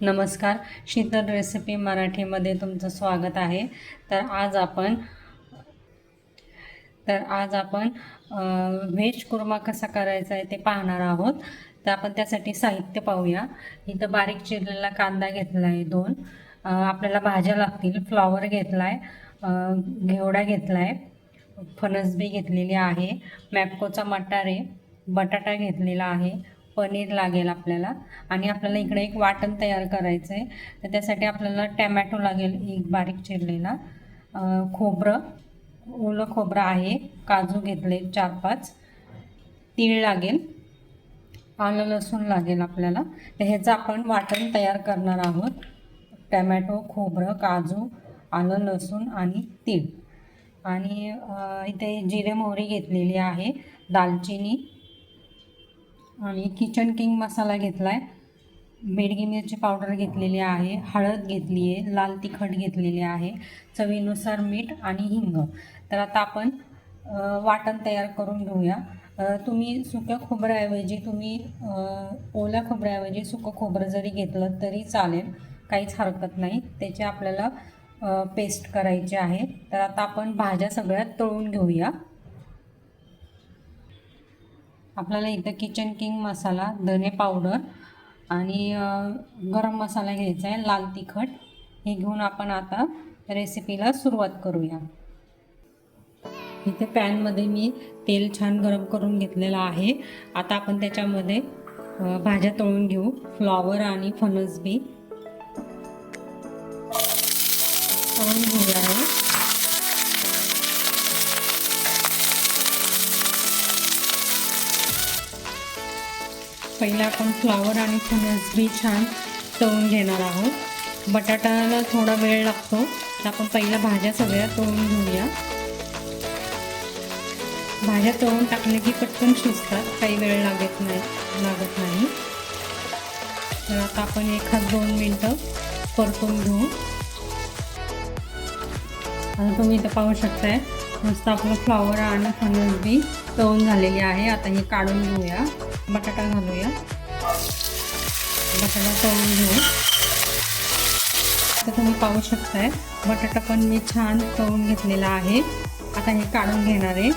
नमस्कार. शीतल रेसिपी मराठीमध्ये तुमचं स्वागत आहे. तर आज आपण तर आज आपण व्हेज कुर्मा कसा करायचा आहे ते पाहणार आहोत. तर आपण त्यासाठी साहित्य पाहूया. इथं बारीक चिरलेला कांदा घेतला आहे दोन. आपल्याला भाज्या लागतील. फ्लॉवर घेतला आहे घेवडा घेतला आहे फणसबी घेतलेली आहे. मॅपकोचा मटार आहे. बटाटा घेतलेला आहे. पनीर लागेल आपल्याला. आणि आपल्याला इकडे एक वाटण तयार करायचं आहे तर त्यासाठी आपल्याला टॅमॅटो लागेल एक बारीक चिरलेला. खोबरं. ओलं खोबरं आहे. काजू घेतले चार पाच. तीळ लागेल. आलं लसूण लागेल आपल्याला. तर ह्याचं आपण वाटण तयार करणार आहोत. टॅमॅटो खोबरं काजू आलं लसूण आणि तीळ. आणि इथे जिरे मोहरी घेतलेली आहे. दालचिनी आणि किचन किंग मसाला घेतला आहे बेडगी मिरची पावडर घेतलेली आहे हळद घेतली आहे लाल तिखट घेतलेली आहे चवीनुसार मीठ आणि हिंग. तर आता आपण वाटण तयार करून घेऊया. तुम्ही सुक्या खोबऱ्याऐवजी तुम्ही ओल्या खोबऱ्याऐवजी सुकं खोबरं जरी घेतलं तरी चालेल काहीच हरकत नाही. त्याची आपल्याला पेस्ट करायची आहे. तर आता आपण भाज्या सगळ्या तळून घेऊया. आपल्याला इथं किचन किंग मसाला धने पावडर आणि गरम मसाला घ्यायचा आहे लाल तिखट. हे घेऊन आपण आता रेसिपीला सुरुवात करूया. इथे पॅनमध्ये मी तेल छान गरम करून घेतलेलं आहे. आता आपण त्याच्यामध्ये भाज्या तळून घेऊ. फ्लॉवर आणि फणस बी. पहिला आपण फ्लॉवर आणि फणस बी छान तळून घेणार आहोत. बटाट्याला थोडा वेळ लागतो. तर आपण पहिल्या भाज्या सगळ्या तळून घेऊया. भाज्या तळून टाकले की पटकन शिजतात. काही वेळ लागत नाही लागत नाही. तर आता आपण एखाद दोन मिनटं परतून घेऊ. आता तुम्ही इथं पाहू शकताय मस्त आपलं फ्लॉवर आणि फणस बी तळून झालेली आहे. आता हे काढून घेऊया. बटाटा घालूया. बटाटा तळून घेऊ. तर तुम्ही पाहू शकताय बटाटा पण मी छान तळून घेतलेला आहे. आता हे काढून घेणार आहे.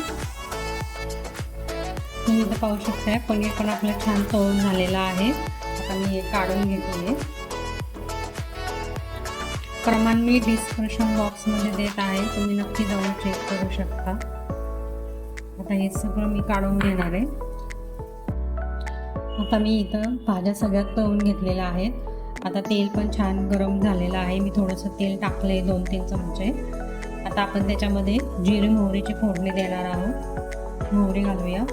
तुम्ही इथं पाहू शकताय पनीर पण आपलं छान तळून झालेलं आहे. आता मी हे काढून घेतले प्रमाण मी डिस्क्रिप्शन बॉक्समध्ये देत आहे तुम्ही नक्की जाऊन चेक करू शकता. आता हे सगळं मी काढून घेणार आहे. आता मी इथं भाज्या सगळ्यात तळून घेतलेल्या आहेत. आता तेल पण छान गरम झालेलं आहे. मी थोडंसं तेल टाकलं आहे दोन तीन चमचे. आता आपण त्याच्यामध्ये जिरे मोहरीची फोडणी देणार आहोत. मोहरी घालूया.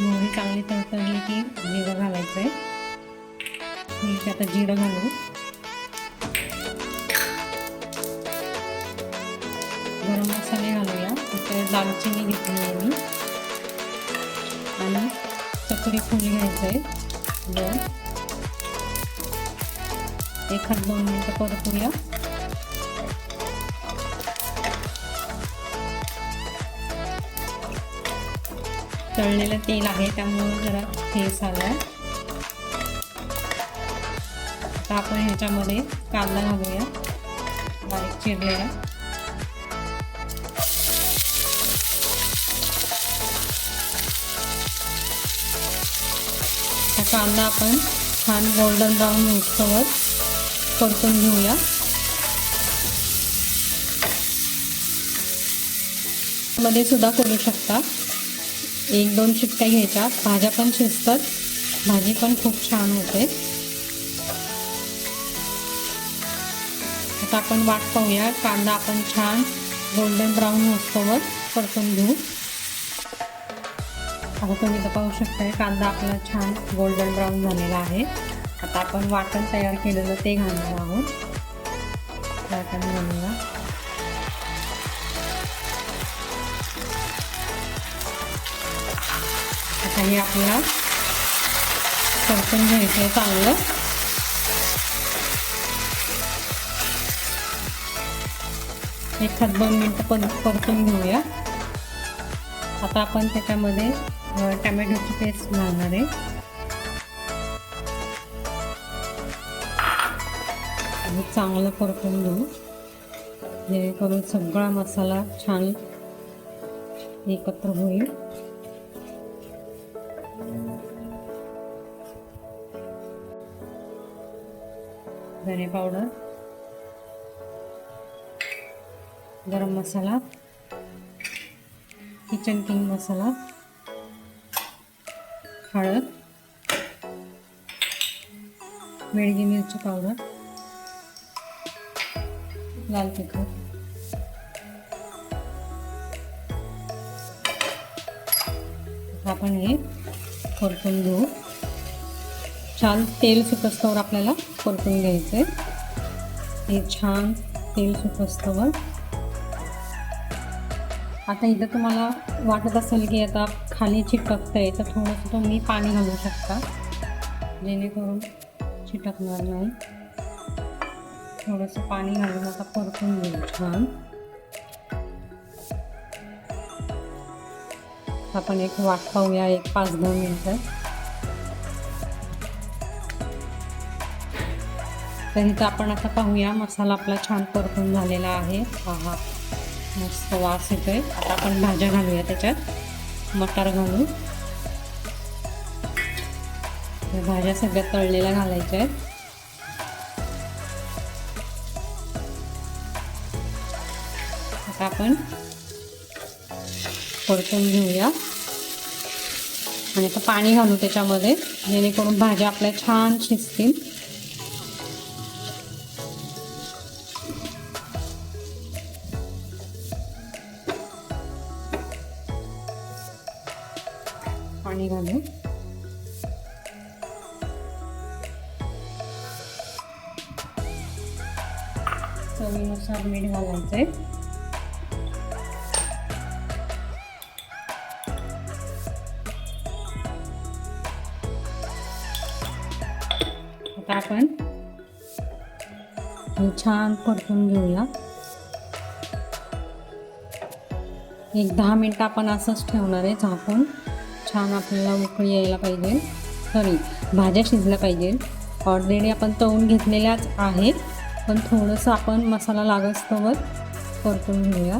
मोहरी चांगली तळतळली की जिरं घालायचं आहे मी आता जिरं घालू. गरम मसाले घालूया. इकडे दालचिनी घेतली आहे मी. आणि चकरी फूल घ्यायचं आहे. दोन एखाद दोन मिनटं परतूया तळलेलं तेल आहे त्यामुळे जरा फेस आला आता आपण ह्याच्यामध्ये कांदा घालूया. बारीक चिरलेला. कांदा आपण छान गोल्डन ब्राऊन मिक्सवर परतून घेऊया. मध्ये सुद्धा करू शकता. एक दोन शिट्ट्या घ्यायच्या. भाज्या पण शिजतात. भाजी पण खूप छान होते. आता आपण वाट पाहूया. कांदा आपण छान गोल्डन ब्राऊन होतोवर परतून घेऊ. आता तुम्ही इथं पाहू शकताय कांदा आपला छान गोल्डन ब्राऊन झालेला आहे. आता आपण वाटण तयार केलेलं ते घालणार आहोत. वाटण घालूया. आता हे आपल्याला परतून घ्यायचं चांगलं. एखाद दोन मिनटं पण परतून घेऊया. आता आपण त्याच्यामध्ये टमॅटोची पेस्ट लागणार आहे. चांगलं परतून देऊ जेणेकरून सगळा मसाला छान एकत्र होईल. धने पावडर. गरम मसाला. किचन किंग मसाला. हळद बेडगी मिरची पावडर लाल तिखट आपण हे परतून घेऊ. छान तेल सुकस्तवर आपल्याला परतून घ्यायचं आहे हे छान तेल सुकस्तवर आता इथं तुम्हाला वाटत असेल की आता खाली चिटकतं आहे तर थोडंसं तुम्ही पाणी घालू शकता. जेणेकरून चिटकणार नाही. थोडंसं पाणी घालून आता परतून घेऊ छान. आपण एक वाट पाहूया एक पाच दहा मिनटं. तर इथं आपण आता पाहूया मसाला आपला छान परतून झालेला आहे. हा हा. मस्त वास येतोय. आता आपण भाज्या घालूया त्याच्यात. मटार घालू भाज्या सगळ्या तळलेल्या घालायच्या आहेत. आता आपण परतून घेऊया. आणि आता पाणी घालू त्याच्यामध्ये. जेणेकरून भाज्या आपल्या छान शिजतील. पाणी घालू चवीनुसार मीठ घालायचंय. आता आपण छान परतून घेऊया. एक दहा मिनटं आपण असंच ठेवणार आहे झाकून. छान आपल्याला उकळी यायला पाहिजे. सॉरी भाज्या शिजल्या पाहिजे. ऑलरेडी आपण तळून घेतलेल्याच आहेत. पण थोडंसं आपण मसाला लागस्तवर परतून घेऊया.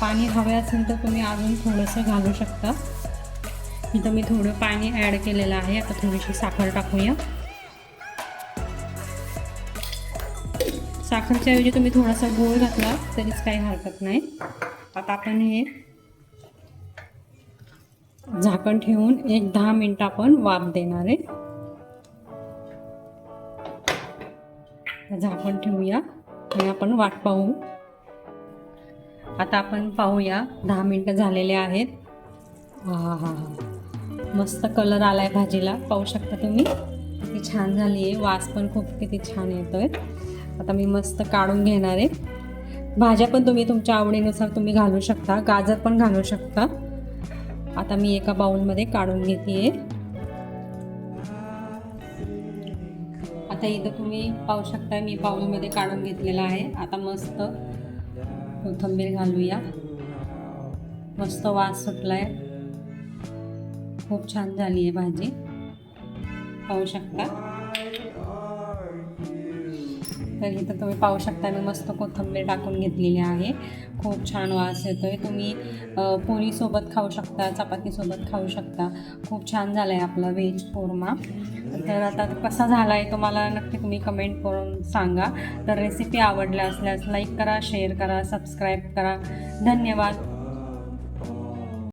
पाणी हवे असेल तर तुम्ही अजून थोडंसं घालू शकता. इथं मी थोडं पाणी ॲड केलेलं आहे. आता थोडीशी साखर टाकूया. साखरच्या ऐवजी तुम्ही थोडासा गूळ घातला तरीच काही हरकत नाही. आता आपण हे झाकण ठेवून एक दहा मिनटं आपण वाफ देणार आहे. झाकण ठेवूया आणि आपण वाट पाहू. आता आपण पाहूया दहा मिनटं झालेले आहेत. हा हा हा मस्त कलर आला आहे भाजीला. पाहू शकता तुम्ही? किती छान झाली आहे. वास पण खूप किती छान येतो आहे आता मी मस्त काढून घेणार आहे. भाज्या पण तुम्ही तुमच्या आवडीनुसार तुम्ही घालू शकता. गाजर पण घालू शकता. आता मी एका बाउलमध्ये काढून घेते आता इथं तुम्ही पाहू शकता मी बाउलमध्ये काढून घेतलेला आहे. आता मस्त कोथंबीर घालूया. मस्त वास सुटलाय. खूप छान झाली आहे भाजी. पाहू शकता. तर इथं तुम्ही पाहू शकता मी मस्त कोथिंबीर टाकून घेतलेली आहे. खूप छान वास येतो आहे तुम्ही अ, पोळीसोबत खाऊ शकता चपातीसोबत खाऊ शकता. खूप छान झाला आहे आपला व्हेज कोरमा. तर आता कसा झाला आहे तुम्हाला नक्की तुम्ही कमेंट करून सांगा. तर रेसिपी आवडल्या असल्यास लाईक करा शेअर करा सबस्क्राईब करा. धन्यवाद.